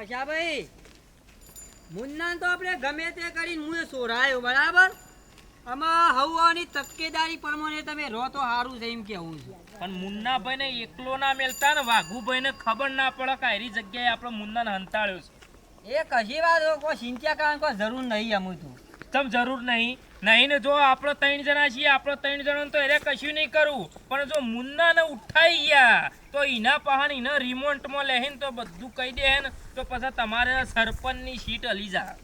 પછા ભાઈ મુન્ના તો આપણે ગમે તે કરીને મુએ સોરાયો બરાબર? આમાં હવાની તકેદારી પ્રમાણે તમે રહો તો સારું છે એમ કેવું છે. પણ મુન્નાભાઈ ને એકલો ના મેલતા ને વાઘુભાઈ ને ખબર ના પડે કે એરી જગ્યાએ આપણે મુન્ના ને હંતાળ્યો છે. એ કશી વાત કોઈ ચિંતા કારણ કોઈ જરૂર નહીં અમુ તું. તમ જરૂર નહીં. નહીં ને જો આપણે ત્રણ જણા છીએ આપણે ત્રણ જણા તો એને કશું નહીં કરવું. પણ જો મુન્ના ને ઉઠાઈ ગયા તો એના પહાણ એના રિમોટમાં લેહીને તો બધું કહી દે ને. તો પછી તમારે સરપંચની સીટ હલી જા.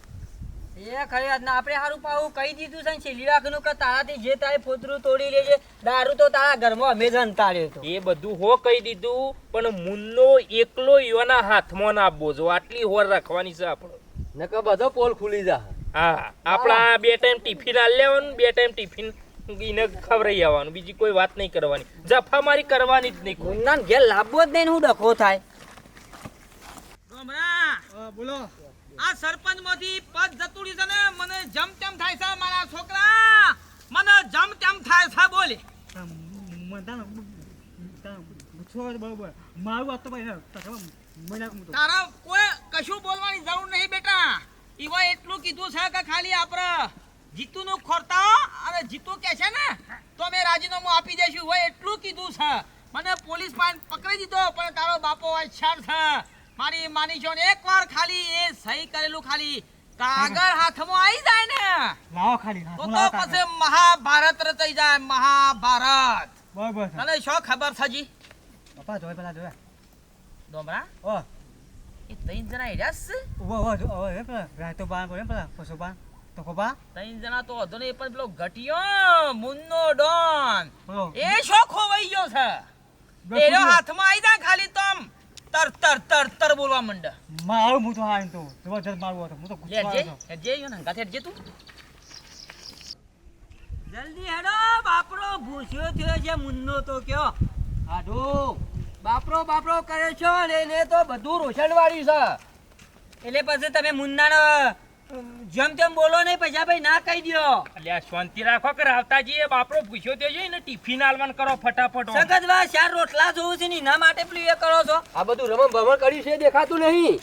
એ ખરી વાત. ના આપણે સારું પાવું કહી દીધું છે ને છેલ્લી વાકનું કે તારાથી જે તારે ફોતરું તોડી લેજે. દારૂ તો તારા ઘરમાં અમે જ અંતાડ્યો તો એ બધું હો કહી દીધું પણ મુન્નો એકલો યોના હાથમાં ના આપવો. જો આટલી હોર રાખવાની છે આપણે. નકર બધો પોલ ખુલી જા હા આપણા બે ટાઈમ ટિફિન આલ લેવાનું બે ટાઈમ ટિફિન એને ખવરાઈ આવવાનું. બીજી કોઈ વાત નહીં કરવાની. જફામારી કરવાની જ નહીં મુન્નાને ઘેર લાવવો જ નહીં હું ડખો થાય. બોલો. આ સરપંચમાંથી પદ જતું રહ્યું છે ને મને જમ તેમ થાય છે મારા છોકરા. મને જમ તેમ થાય છે બોલે. તારા કોઈ કશું બોલવાની જરૂર નહીં બેટા. ઈવા એટલું કીધું છે કે ખાલી આપણે જીતુનું ખોરતા અને જીતુ કે છે ને તો અમે રાજીનામું આપી દઈશું હોય એટલું કીધું છે. મને પોલીસ પાસે પકડી દીધો પણ તારો બાપો વાછાર છે. મારી માની જો એકવાર ખાલી એ સહી કરેલું ખાલી કાગળ હાથમાં આવી જાય ને. લાવો ખાલી તો તો પછી મહાભારત રચાઈ જાય મહાભારત. બરાબર તને શું ખબર છે જી પપ્પા જોય પેલા જોયા. ડોમરા ઓ. એ તૈન જણા હેડ્યા ઓ ઓ ઓ એ પેલા રાતો બાન પડે પેલા પશુ બાન તો કોબા તૈન જણા તો હતો ને પણ પેલો ઘટિયો મુન્નો ડોન. એ શો ખોવાઈ ગયો છે? એનો હાથમાં આવી જાય ખાલી તો આમ તર તર તર તર બોલવા માંડે. મારું હું તો હા તો જબરજસ્ત મારું હતો. હું તો લે ગુસ્સો જે આવ્યો જે યો ને ગાથે જે તું. જલ્દી હેડો બાપરો ભૂસ્યો થયો છે મુન્નો તો કયો. આડો બાપરો બાપરો કરે છો? ને એને તો બધું રોશનવાળી છે. એટલે પછી તમે મુન્નાનો જેમ તેમ બોલો નહીં પૈસા ભાઈ ના કહી દો અલ્યા શાંતિ રાખો કે રાવતાજી એ બાપરો પૂછ્યો તે જોઈ ને ટિફિન આલવાન કરો ફટાફટ સગતવા ચાર રોટલા જોવું છે ને ના માટે પેલું એ કરો છો. આ બધું રમણ ભમણ કર્યું છે દેખાતું નહીં.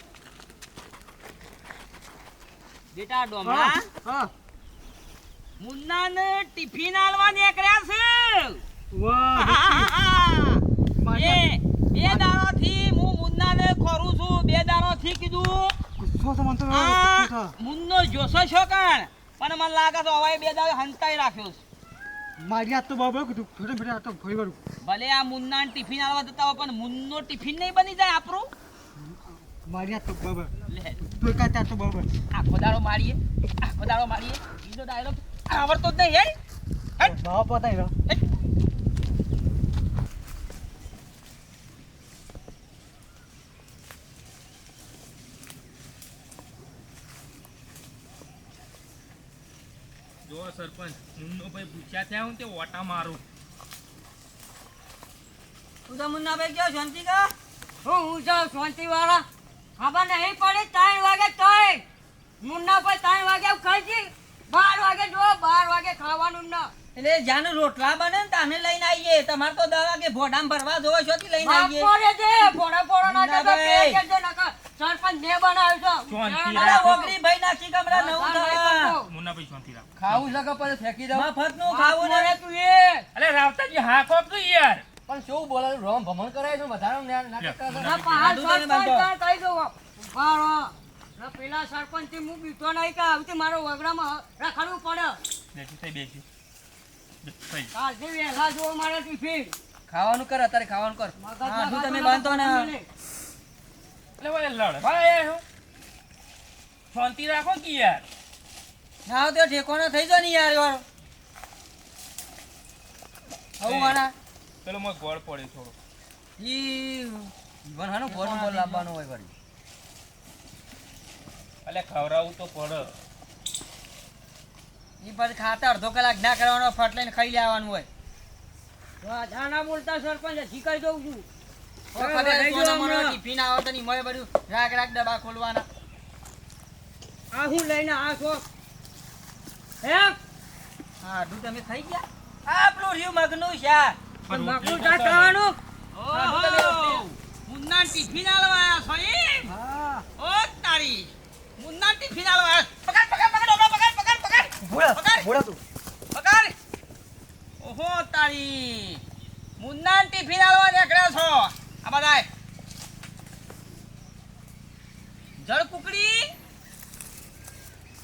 બેટા ડોમા હા મુન્નાને ટિફિન આલવા નીકળ્યા છે. વાહ એ બે દાડાથી હું મુન્નાને ખોરું છું બે દાડાથી કીધું. તો મને તો આ. મુન્નો જોશો છો કાણ? પણ મને લાગે તો હવે બે દાડે હંતાઈ રાખ્યો છે. મારી હાથ તો કીધું છોટે બેટા તો વળું ભલે આ મુન્ના ટિફિન આલવા દેતા હોય પણ મુન્નો ટિફિન નહીં બની જાય આપણું? મારી હાથ તો બરાબર લે. તું એકાદ ત્યાં તો બરાબર આખો દાડો મારીએ આ દાડો મારીએ. બીજો ડાયલોગ આવડતો જ નહીં હે પતાવી રહ્યો. જો સરપંચ મુન્નો ભાઈ પૂછ્યા થયા હું તે ઓટા મારું. તું તો મુન્નાભાઈ ગયો શાંતિ કા? હું હું શાંતિ વાળા ખબર નહીં પડે ત્રણ વાગે તોય. મુન્નાભાઈ ત્રણ વાગે ખાઈ બાર વાગે જો બાર વાગે ખાવાનું ના. એટલે જ્યાં રોટલા બને ને તાને લઈને આવીએ. તમારે તો દવા કે ભોડામ ભરવા જોવો છો થી લઈને આવીએ. બાપોરે છે ભોડા ફોડા ના કે મુન્નાભાઈ. પેટ છે નકર સરપંચ મે બનાવ્યો છો. ચોંતી ઓગરી ભાઈ નાખી કમરા નવું થવા મુન્નાભાઈ શાંતિ રાખો. ખાવું છે કે પછી ફેંકી દઉં? મફતનું ખાવું ને તું એ અલે રાવતાજી હા કોક તું યાર. પણ શું બોલે રોમ ભમણ કરાય છે વધારે નાટક કરે છે. ના પહાડ સર કહી દઉં. ના પેલા સરપંચથી હું બીતો નહીં કે આવતી મારો વગડામાં રાખવું પડે. બેસી થઈ બેસી. કાલથી વહેલા જોવો મારે ટિફિન. ખાવાનું કર અત્યારે ખાવાનું કર. હા, શું તમે બાંધો ને? એટલે ભાઈ લડ. ભાઈ શાંતિ રાખો કે યાર? ના તો ઠેકોનો થઈ જાય ને યાર યાર. હવું મારા પેલો મો ગોળ પડે થોડો. ઈ ઈવન હાનો ગોળ બોલ લાવવાનો હોય વળી. અલે ખવરાવું તો પડે. ઈ પછી ખાતા અડધો કલાક ના કરવાનો ફટ લઈને ખાઈ લેવાનું હોય. તો આ જાના બોલતા સરપંચ શીખાઈ દઉં છું. ટિફિન આવે તો નહીં મોય બધું રાખ રાખ ડબ્બા ખોલવાના. આ હું લઈને આ છો? હે હા આટલું તમે ખાઈ ગયા? આ પેલું રહ્યું મગનું છે શાક કરતા ખાવાનું? ઓહો! મુન્ના ટિફિન આલવા એમ હા. ઓ તારી! મુન્ના ટિફિન આલો હાલ. પકડ પકડ પકડ ઓલો પકડ પકડ પકડ. ભોળા ભોળા તું. પકડ. ઓહો તારી! મુન્ના ટિફિન આલવા નીકળ્યા છો. આ બધાય.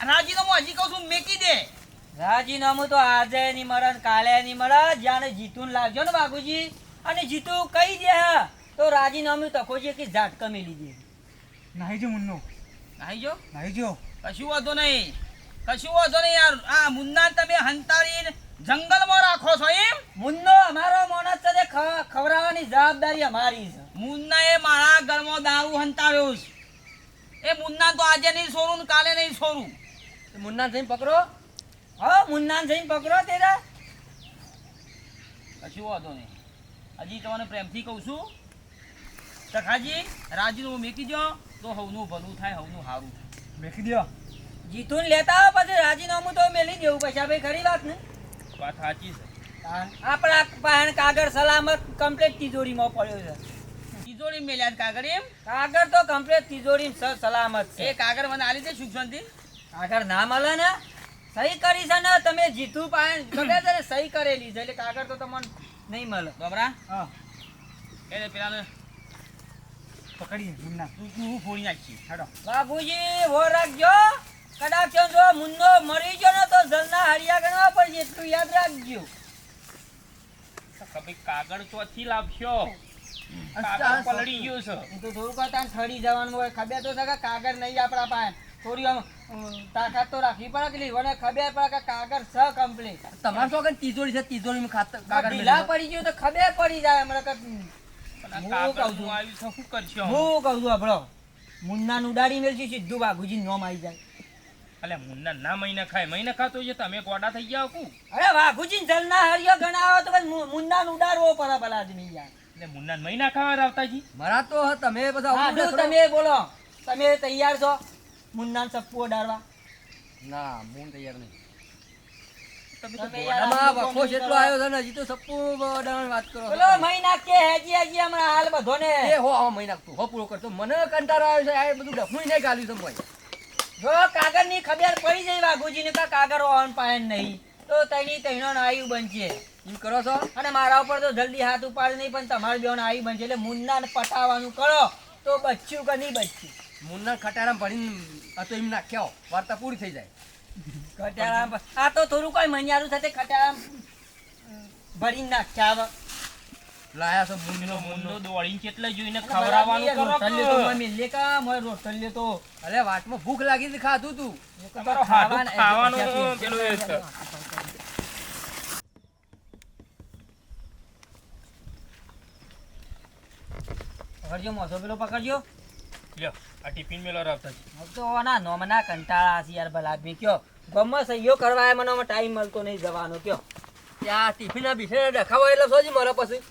રાજીનામું હજી કહું છું મેકી દે. રાજીનામું તો આજે નહીં મળે કાલે નહીં મળે. જાણે જીતું લાગજો ને બાપુજી અને જીતું કહી દે હા, તો રાજીનામું તકોજી કે ઝાટકા મેલી દે. નાહી જો મુન્નો. નાહી જો? નાહી જો. કશું વાંધો નહીં. કશું વાંધો નહીં યાર. આ મુન્ના તમે હંતાડીને જંગલમાં રાખો છો એમ? મુન્નો અમારો માણસ છે ખવડાવવાની જવાબદારી અમારી છે. મુન્ના એ મારા ઘરમાં દારૂ હંતાવ્યો છે. એ મુન્ના તો આજે નહીં છોડું કાલે નહીં છોડું. મુન્ના જઈને પકડો. હા મુન્નાન જઈને પકડો તેરા. કશું વાંધો નહીં. હજી તમને પ્રેમથી કહું છું. સખાજી રાજીનું મેકી દો તો હવનું ભલું થાય હવનું સારું મેકી દો. જીતુન લેતા આવો પછી રાજીનામું તો મેલી દેવું પછી ભાઈ ખરી વાત ને વાત સાચી છે. આપણા પાસે કાગળ સલામત કમ્પ્લીટ તિજોરીમાં પડ્યો છે. તિજોરી મેલ્યા કાગળ એમ? કાગળ તો કમ્પ્લીટ તિજોરી સલામત છે. એ કાગળ મને આલી દે સુખ શાંતિ. કાગળ ના મળે ને સહી કરી છે ને તમે જીતું પાસે ખબર છે ને સહી કરેલી છે એટલે કાગળ તો તમને નહીં મળે. બબરા હા. એ પેલા પકડી મુન્ના તું તું ફોડી નાખી હેડો. બાબુજી હો રાખજો. કદાચ જો મુન્નો મરી ગયો ને તો જલના હરિયા ગણવા પડશે એટલું યાદ રાખજો. કભી કાગળ ચોથી લાવશો. કાગળ ગયો ગયું છે. હું તો થોડુંક તાન ઠરી જવાનું હોય ખબર તો છે કાગળ નહીં આપણા પાસે. થોડી આમ તાકાત તો રાખવી પડે કે લીવરને ખબર પડે કે કાગળ છે કમ્પ્લીટ તમારે શું તિજોરી છે? તિજોરી ખાતર કાગળ ઢીલા પડી ગયો તો ખબર પડી જાય હમણાં કે હું કહું છું. આવ્યું શું કરશો હું કહું છું આપણો. મુન્નાને ઉડાડી મેલશું સીધું બાગુજી નોમ આવી જાય. અલે મુન્ના ના મહિના ખાય મહિના ખાતો છે તમે ગોડા થઈ ગયા કુ? અરે વાઘુજી જલના હરિયો ગણાવો તો મુન્ના ઉડાડવો પડે પેલા આદમી યાર. એટલે મુન્ના મહિના ખાવા રાવતાજી મારા તો તમે બધા. તમે બોલો. તમે તૈયાર છો? મુન્નાને સપ્પુ ઉડાડવા ના હું તૈયાર નહીં. કરો. છે મને અને મારા ઉપર તો જલ્દી હાથ ઉપાડ નહીં પણ તમારે બેન આયુ બનશે. એટલે મુન્ના પટાવાનું કરો. તો બચ્યું કે નહીં બચ્યું? મુન્ના ખટારા ભરીને આ તો એમ નાખ્યા વાર્તા પૂરી થઈ જાય. ખટારામ આ તો થોડું કોઈ મનિયારું સાથે ખટારામ ભરીને નાખ્યા. લાયા છે મુન્નો મુન્નો દોડીને કેટલા જોઈને ખવડાવવાનું કરો રોટલીઓ તો મમ્મી લે કા, મોય રોટલીઓ તો. અરે વાટમાં ભૂખ લાગી હતી ખાધું તું. તમારો ખાવાનું ખાવાનું પેલું એ છે. પકડજો મોસો પેલો પકડજો લ્યો આ ટિફિન મેલો રાવતાજી હવે તો આના નોમના કંટાળા છે યાર ભલા આદમી કયો. ગમમાં સહીઓ કરવા મને ટાઈમ મળતો નહીં જવાનો કયો. ત્યાં ટિફિન બિફિન દેખાવો એટલે સોજી મળે પછી?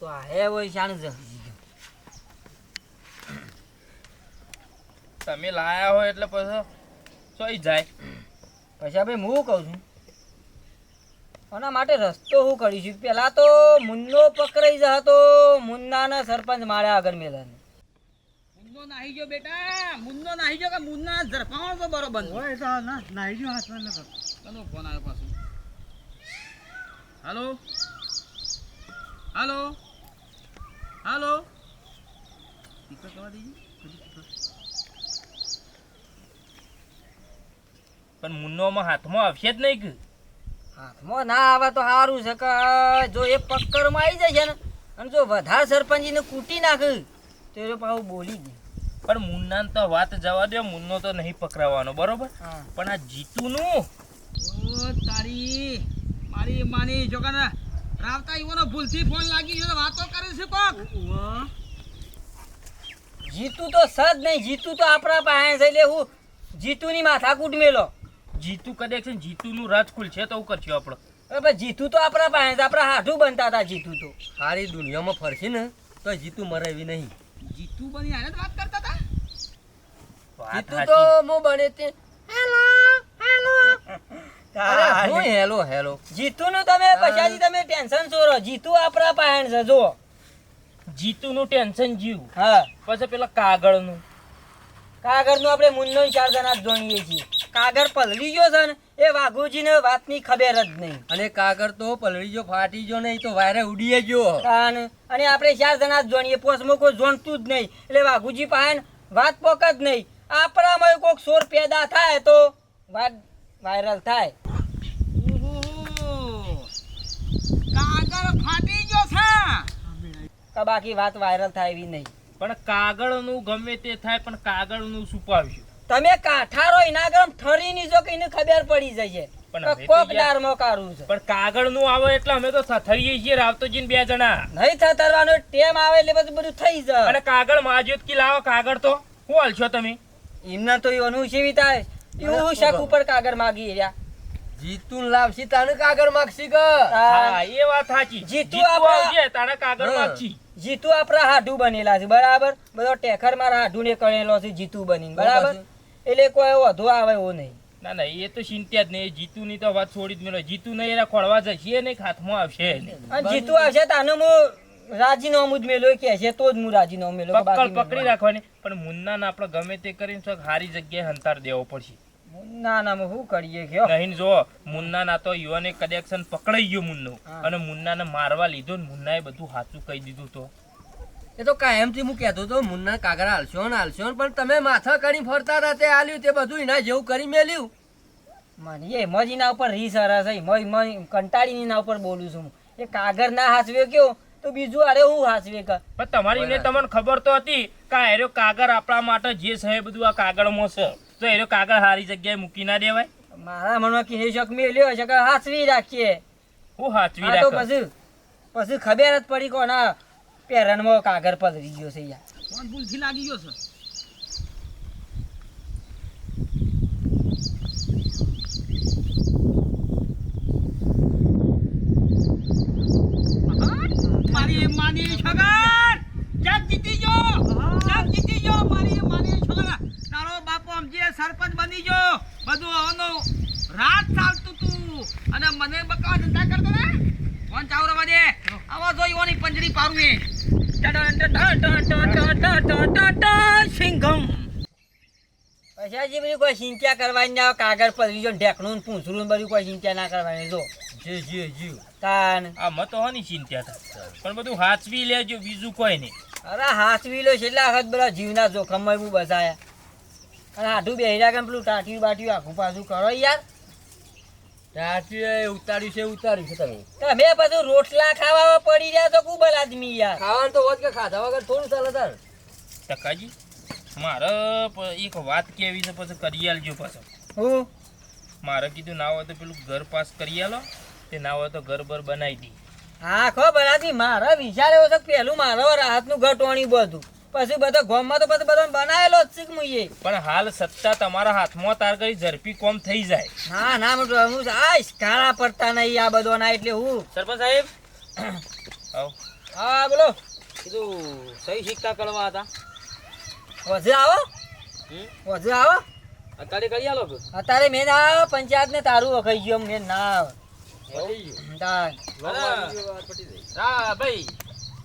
તો આ હે હોય શાણ જ તમે લાયા હોય એટલે પછી સોઈ જાય. પછી આપણે હું કહું છું? આના માટે રસ્તો હું કરીશું. પેલા તો મુન્નો પકડાઈ જતો મુન્નાના સરપંચ માર્યા આગળ મેલા મુન્નો નાહી ગયો બેટા. મુન્નો નાહી ગયો કે મુન્ના ઝરફાવાનો તો બરોબર ઓય તો ના નાઈ ગયો હાથમાં નકર કનો ફોન આવ્યો પાછો? હાલો? હાલો? હાલો? સ્પીકર કરવા દેજે. પણ મુન્નોમાં હાથમાં આવશે જ નહીં કે. હાથમાં ના આવે તો સારું છે કે જો એ પક્કરમાં આવી જાય છે ને અને જો વધારે સરપંચીને કૂટી નાખે તો એ પાછું બોલી દે. પણ મુન્ના તો વાત જવા દે મુન્નો તો નહીં પકડાવવાનો બરોબર? પણ આ જીતુનું? ઓ તારી મારી માની જો કાના રાવતા ઈવોનો ભૂલથી ફોન લાગી ગયો તો વાતો કરે છે કોક. જીતું તો સદ નહીં જીતુ તો આપણા પાસે છે એટલે હું જીતુની માથાકૂટ મેલો. જીતુ કદાચ છે ને જીતુનું રાજકુલ છે તો હું કરશું આપણો. હવે જીતુ તો આપણા પાસે છે આપણા હાથું બનતા હતા જીતું તો. સારી દુનિયામાં ફરશે ને તો જીતું મરાવી નહીં. જીતુ બની આને વાત કરતા હતા જીતુ તો મો બને તે અરે હું હેલો હેલો. જીતુનું તમે પછી તમે ટેન્શન છોડો જીતુ આપણા પાસે છે જો જીતુનું ટેન્શન જીવ. હા. પછી પેલા કાગળનું આપણે મુન્નો ને ચાર જણા જ જાણીએ છીએ. કાગળ પલળી ગયો છે ને? એ વાઘુજીને વાતની ખબર જ નહીં. અને કાગળ તો પલળી જો ફાટી જો નહીં તો વાયરે ઉડીએ જો અને અને આપણે ચાર જણા જ જાણીએ પોસમાં કોઈ જોણતું જ નહીં. એટલે વાઘુજી પાસે વાત પોક જ નહીં. આપણામાં કોઈક સોર પેદા થાય તો વાત વાયરલ થાય. કાગળ ફાટી ગયો છે. કે બાકી વાત વાયરલ થાય એવી નહીં. પણ કાગળનું ગમે તે થાય પણ કાગળનું છુપાવ્યું તમે કાઠારો એના ગરમ ઠરી ની જો કે એને ખબર પડી જઈએ પણ કે હવે કોક તો યાર- દારમાં કાઢવું છે. પણ કાગળનું આવે એટલે અમે તો થથરીએ છીએ રાવતોજીને બે જણા. નહીં થતરવાનો ટેમ આવે એટલે બધું બધું થઈ જાય. અને કાગળ માજ્યોત કી કે લાવો કાગળ તો હું હાલશો તમે? એમના તો એનું સેવી થાય એવું શક ઉપર કાગળ માગી રહ્યા. જીતું લાવશી તાને કાગળ માગશી કે? હા. એ વાત સાચી. જીતું આપણે આવજે તારા કાગળ માગશી. જીતુ આપણા હાડું બનેલા છે બરાબર? બધો ટેખર મારા હાડું ને કરેલો છે જીતુ બની બરાબર? એટલે કોઈ વધુ આવે એવો નહીં. ના ના એ તો ચિંતા જ નહીં. ની તો વાત છોડી જ મેલો. જીતુ નહીં એના ખોળવા જશે નહીં હાથમાં આવશે જીતુ આવશે તાનું હું રાજીનામું જ મેલો કે છે તો જ હું રાજીનામું મેલો પકડ પકડી રાખવાની. પણ મુન્ના ને આપણે ગમે તે કરીને ચોક હારી જગ્યાએ હંતાર દેવો પડશે. ના ના શું કરીએ કયો નહીં જો મુન્ના ના તો યુવાને કનેક્શન પકડાઈ ગયો મુન્નો. અને મુન્નાને મારવા લીધો ને મુન્નાએ બધું સાચું કહી દીધું તો. એ તો કાયમથી હું કહેતો હતો મુન્ના કાગરા હાલશો ને હાલશો ને પણ તમે માથા કરી ફરતા હતા તે આલ્યું તે બધું એના જેવું કરી મેલ્યું. મને એમ જ એના ઉપર રીસ હરા છે એમ એમ કંટાળીને એના ઉપર બોલું છું એ કાગર ના હાસવે કયો તો બીજું અરે હું હાસવે કર પણ તમારી ને તમને ખબર તો હતી કે આ એરો કાગળ આપણા માટે જે છે એ બધું આ કાગળમાં છે. તો એરો કાગળ હારી જગ્યાએ મૂકી ના દેવાય? મારા મનમાં કિને શક મેલ્યો છે કે હાસવી રાખીએ. હું હાચવી રાખો તો પછી પછી ખબર જ પડી કોના પેરનમાં કાગર પલરી ગયો છે યાર. ફોન ભૂલથી લાગી ગયો છે. જો જગ જીતી જો મારી માની છગન! તારો બાપો સમજે સરપંચ બની જો બધું રાત ચાલતું તું. અને મને બકાવા ધંધા કરતો ને ફોન ચાવરો વાજે આવા જોઈ ઓની પંજરી પારું એ પછી હજી બધું કોઈ ચિંતા કરવાની ના કાગળ પર ગયો ઢેકણું પૂંછડું બધું કોઈ ચિંતા ના કરવાની જો જી જી જીવ તાન આ મતો હોની ચિંતા પણ બધું હાચવી લેજો બીજું કોઈ નહીં અરે હાથવી લો છેલ્લા વખત બધા જીવના જોખમમાં એવું બસાયા અને હાથું બેહી રાખે પેલું ટાટિયું બાટિયું આખું પાછું કરો યાર ત્યાંથી ઉતાર્યું છે ઉતાર્યું છે તમે. તમે બધું રોટલા ખાવા પડી રહ્યા તો કુબલ આદમી યાર. ખાવાનું તો હોત કે ખાધા વગર થોડું ચાલે તાર. ટકાજી મારે એક વાત કેવી છે પછી કરી આલજો પાછો. હું? મારે કીધું ના હોય તો પેલું ઘર પાસ કરી આલો તે ના હોય તો ઘર બર બનાવી દી. હા ખો બરાતી મારા વિચાર એવો છે કે પેલું મારો રાહતનું ઘટવાણી બધું. પછી બધો ગોમમાં તો બધો બધો બનાવેલો જ છે કે મુઈએ. પણ હાલ સત્તા તમારા હાથમાં તાર કરી ઝડપી કોમ થઈ જાય. ના ના મોટું હું આઈશ. કાળા પડતા નહીં આ બધો ના એટલે હું. સરપંચ સાહેબ? આવ. હા બોલો. કીધું સહી સિક્કા કરવા હતા. વધુ આવો. હમ? આવો. અત્યારે કરી આલો અત્યારે મેં ના આવો પંચાયત ને તારું વખાઈ ગયો મેં ના આવે. ભાઈ.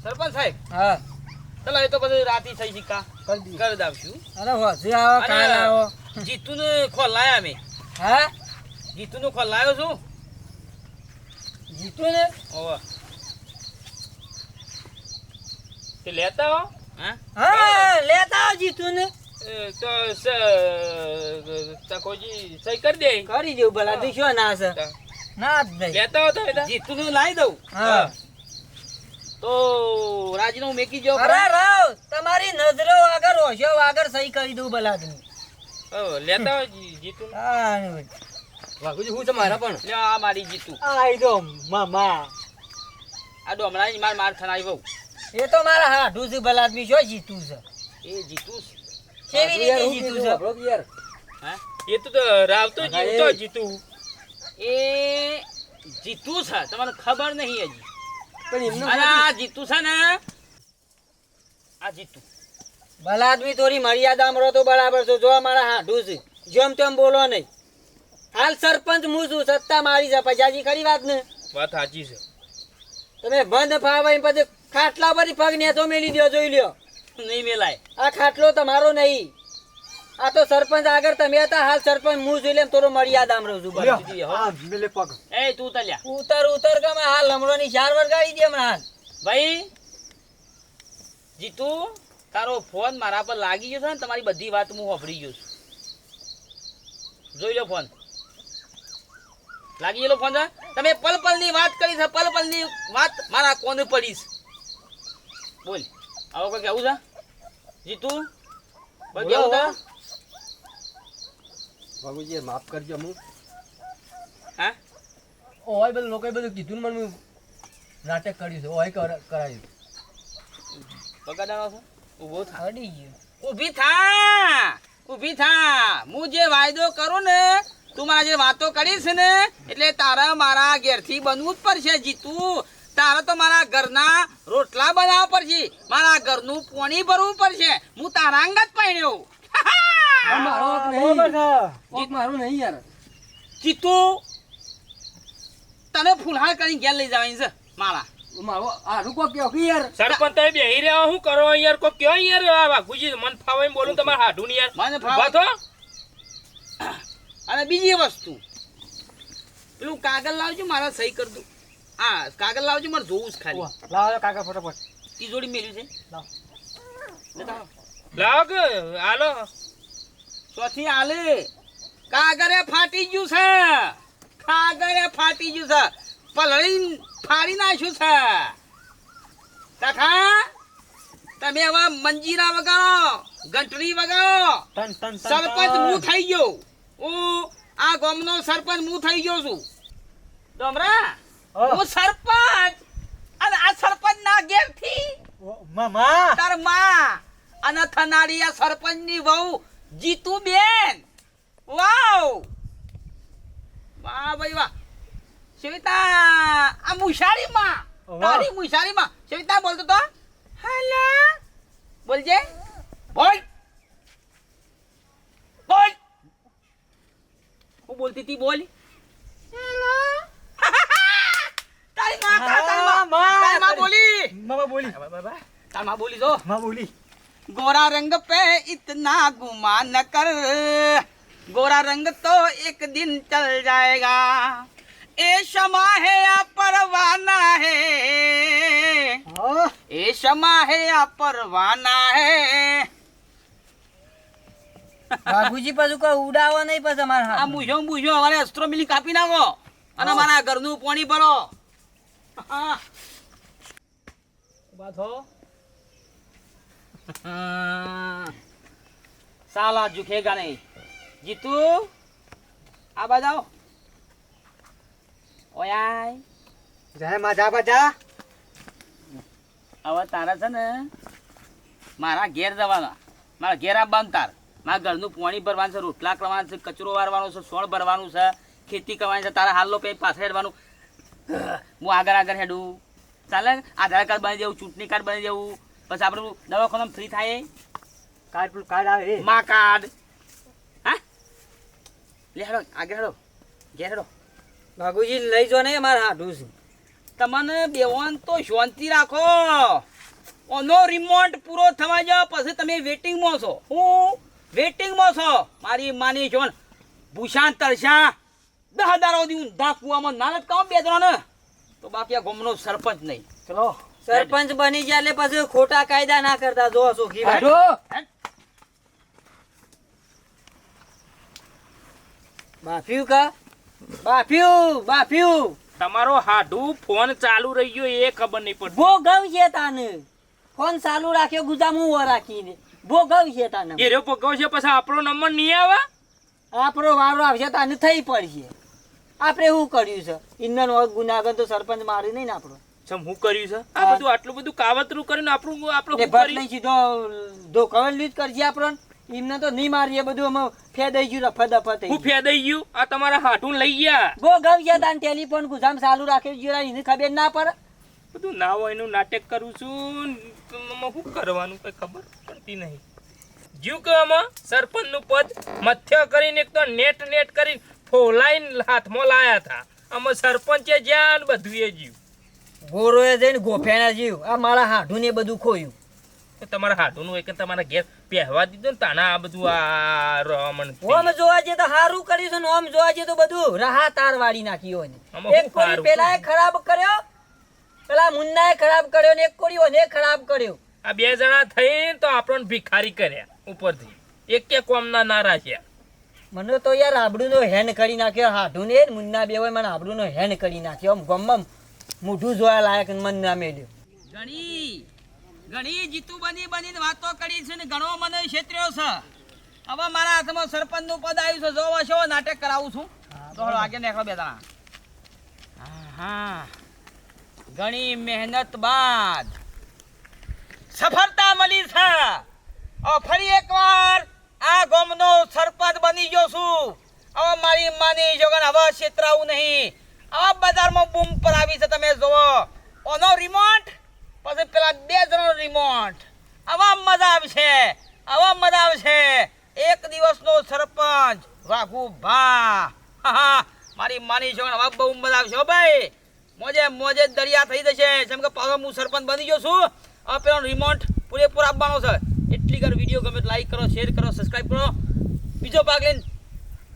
સરપંચ સાહેબ હા. ચલો એ તો પછી રાતી થઈ સિક્કા કરી દાવશું. અરે વધુ આવો કાલ આવો. જીતુ ને લાયા મેં. હા? જીતુ નું લાયો છું. જીતું ને ઓવા. તે લેતા હો. હા? હા લેતા આવો જીતું ને એ તો તકોજી સહી કરી દે. કરી દેવું ભલા તું ના છે ના જ નહીં. લેતા હો તો તાર. જીતુ નું લાવી દઉં. હા. તો રાજીનામું મેકી જો અરે રાવ તમારી નજરો આગળ હોશો આગળ સહી કરી દઉં ભલા તું હો, લેતા જીતુ. વાઘુજી હું છે પણ? લે આ મારી જીતુ. આઈ દો મામા. આ ડોમરાની માર માર થનાઈ બહુ એ તો મારા હાડું છે ભલા આદમી જીતું છે. એ જીતુ કેવી રીતે જીતુ છે? કે યાર? હા? એ તો તો રાવતો હા, જીવતો એ. જીતુ. એ જીતુ છે તમને ખબર નહીં હજી. પણ એમને અને આ જીતુ છે ને? આ જીતુ. ભલા આદમી થોડી મર્યાદામાં રહો તો બરાબર છો. જો મારા હાડું છે. જેમ તેમ બોલો નહીં. હાલ સરપંચ હું છું સત્તા મારી છે. પછાજી ખરી વાત ને? વાત સાચી છે. તમે બંધ ફાવાઈ પછી ખાટલા પર પગ નેતો મેલી દો જોઈ લ્યો. નહીં મેલાય. આ ખાટલો તમારો નહીં. આ તો સરપંચ આગળ તમે હતા હાલ સરપંચ હું જોઈ લેમ થોડો મર્યાદામ રહું છું. મેલે પગ. એ તું તલ્યા ઉતર ઉતર ગમે હાલ હમણાંની ચાર વરગાડી દે હમણાં હાલ. ભાઈ જીતુ તારો ફોન મારા પર લાગી ગયો છે ને તમારી બધી વાત હું વાપરી ગયો છું. જોઈ લો ફોન. લાગી ગયેલો ફોન તમે પલ પલની વાત કરી છે પલ પલની વાત મારા કોને પડીશ બોલ. આવો કોઈ કેવું છે? જીતુ? બધું કેવું બાબુજી માફ કરજો હું? હા ઓય બધું લોકોએ બધું કીધું મને હું નાટક કર્યું છે. ઓય કર- કરાયું. બગાડાનો છો? ઊભો થા. અડી ગયો. ઊભી થા! ઊભી થા! હું જે વાયદો કરું ને તું મારા જે વાતો કરીશ ને એટલે તારા મારા ઘેરથી બનવું જ પડશે જીતું. તારે તો મારા ઘરના રોટલા બનાવવા પડશે. મારા ઘરનું પોણી ભરવું પડશે. હું તારા અંગત પહેણ્યો પણ મારો હક નહીં. હક મારું નહીં યાર. જીતું તને ફુલહાર કરીને ઘેર લઈ જવાની છે માળા. મારો હારું કોક કહો કે યાર? સરપંચ તમે બેહી રહ્યા શું કરો યાર કોઈ કયો યાર વાઘુજી મન ફાવે બોલું તમારે હાડું યાર. મને ફાવે. થો. અને બીજી વસ્તુ. પેલું કાગળ લાવજો મારા સહી કર દઉં. હા કાગળ લાવજો મારે જોવું જ ખાલી. લાવો કાકા ફટાફટ. છે. લાવ. લેતા કે હાલો. ચોથી આલે. કાગરે ફાટી ગયું છે. કાગરે ફાટી ગયું છે. પલળી ફાડી નાખ્યું છે. કાકા તમે હવે મંજીરા વગાડો ઘંટડી વગાડો. સરપંચ હું થઈ ગયો. હું આ ગામનો સરપંચ હું થઈ ગયો છું. ડોમરા હું. સરપંચ. અને આ સરપંચ ના ઘેરથી મામા. તારમાં અને થનારી આ સરપંચની વહુ જીતુ બેન વાવ! વાહ ભાઈ વાહ. સવિતા આ મુશારી માં. તારી મુશારી માં સવિતા બોલતો તો. હેલો. બોલજે બોલ. બોલ. હું બોલતી હતી બોલ. હેલો. તારી માં તારી માં. માં. માં બોલી. મામા બોલી. તારી માં બોલી જો. માં બોલી. गोरा रंग पे इतना गुमान न कर गोरा रंग तो एक दिन चल जाएगा ए क्षमा है या परवाना है હા ए क्षमा है या परवाना है બાબુજી પાછું કોઈ ઉડાવો નહીં પછી અમારા આ હાથ મૂછો મૂછો અમારે અસ્ત્રો મિલી કાપી નાખો અને મારા ઘરનું પાણી ભરો હા. ઊભા झुकेगा नहीं સાલા आ बजाओ જીતુ આ બાજાઓ ઓયાય. જાય માં જા હવે તારા છે ને મારા ઘેર જવાના. મારા ઘેર આવવાનું તાર. મારા ઘરનું પાણી ભરવાનું છે રોટલા કરવાનું છે કચરો વારવાનો છે સોળ ભરવાનું છે ખેતી કરવાની છે તારા હાલો પે પાછળ હેડવાનું. હું આગળ આગળ હેડું. ચાલે? આધાર કાર્ડ બની જવું ચૂંટણી કાર્ડ બની જવું. પછી આપણું દવાખાનામાં ફ્રી થાય કાર્ડ પેલું કાર્ડ આવે એ. મા કાર્ડ. હા? લે હેડો આગળ હેડો ઘેર હેડો. બાબુજી લઈ જો નહીં અમારા હાડું છું. તમને બેવાન તો શાંતિ રાખો. ઓનો રિમોટ પૂરો થવા જાવ પછી તમે વેટિંગમાં છો. હું વેટિંગમાં છો? મારી માની છો ભૂષાણ તરસા. દહ દારો દી ઊંધા કુવામાં ના લટકાવો બે જણા તો બાકી આ ગોમનો સરપંચ નહીં. ચલો. સરપંચ બની ગયા એટલે પછી ખોટા કાયદા ના કરતા. જો સુખી બાફ્યું કા? બાફ્યું બાફ્યું. તમારો હાડું ફોન ચાલુ રહી ગયો એ ખબર નહીં પડતી. ભોગવ છે તાને. ફોન ચાલુ રાખ્યો ગુજામું ઓ રાખીને. ભોગવ છે તાને. એ રે ભોગવ છે પછી આપણો નંબર નહીં આવે? આપણો વારો આવશે તાને થઈ પડશે. આપણે શું કર્યું છે? ઇંધન હોય ગુનાગર તો સરપંચ મારી નહીં ને આપણો. ચમ હું કર્યું છે? આ બધું આટલું બધું કાવતરું કરીને આપણું આપણું ભટ નહીં સીધો દો ધોકાવેલું જ કરશે આપણને. એમને તો નહીં મારીએ બધું અમે ફેદાઈ ગયું રફા દફા થઈ હું ફેદાઈ ગયું? આ તમારા હાટું લઈ ગયા? ભોગવ ગયા તાન ટેલિફોન ગુજામ ચાલુ રાખ્યો જીરા એને ખબર ના પડે. બધું ના હોય એનું નાટક કરું છું. શું કરવાનું કઈ ખબર પડતી નહીં. જીવ કે આમાં સરપંચનું પદ મથ્ય કરીને એક તો નેટ નેટ કરીને ફોલાઈને હાથમાં લાયા હતા. આમાં સરપંચે જ્યાં ને બધું એ જીવ ગોરોએ જઈને ગોફેના જીવ. આ મારા હાઢું ને બધું ખોયું. તમારા હાડુંનું હોય કે તમારા ઘેર પહેવા દીધું ને તાના આ બધું આ રમણ ઓમ જોવા જઈએ તો સારું કર્યું છે ને ઓમ જોવા જઈએ તો બધું રાહા તાર વાળી નાખી હોય ને. એક કોળી પેલા ખરાબ કર્યો પેલા મુન્નાએ ખરાબ કર્યો ને એક કોળી ઓને ખરાબ કર્યો. આ બે જણા થઈને તો આપણને ભિખારી કર્યા ઉપરથી. એક કે કોમના ના રાખ્યા. મને તો યાર આબરૂનો હેન કરી નાખ્યો હાઢું ને મુન્ના બે હોય મને નો હેન કરી નાખ્યો. આમ ગમમ મોઢું જોયા લાયક મન ના મેલ્યું ઘણી ઘણી જીતુ બની બનીને વાતો કરી છે ને ઘણો મને ક્ષેત્ર્યો છે. હવે મારા હાથમાં સરપંચનું પદ આવ્યું છે જોવો છો નાટક કરાવું છું. તો હળો આગળ નીકળો બે હા ઘણી મહેનત બાદ સફળતા મળી છે. ફરી એકવાર આ ગામનો સરપંચ બની ગયો છું. હવે મારી માની જોગન હવે છેતરાવું નહીં. હવે બજારમાં બૂમ પર આવી છે તમે જોવો ઓનો રિમોટ પછી પેલા બે જણો રિમોટ આવા મજા આવશે, આવા મજા આવશે. એક દિવસનો સરપંચ વાઘુ ભા. મારી માની છો હવે બહુ મજા આવશે. ભાઈ, મોજે મોજે દરિયા થઈ જશે. જેમ કે પાછો હું સરપંચ બની ગયો છું. હવે પેલો રિમોટ પૂરેપૂરો આપવાનો છે. એટલી કર વીડિયો ગમે લાઈક કરો શેર કરો સબસ્ક્રાઈબ કરો. બીજો ભાગ લઈને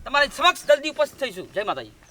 તમારી સમક્ષ જલ્દી ઉપસ્થિત થઈશું. જય માતાજી.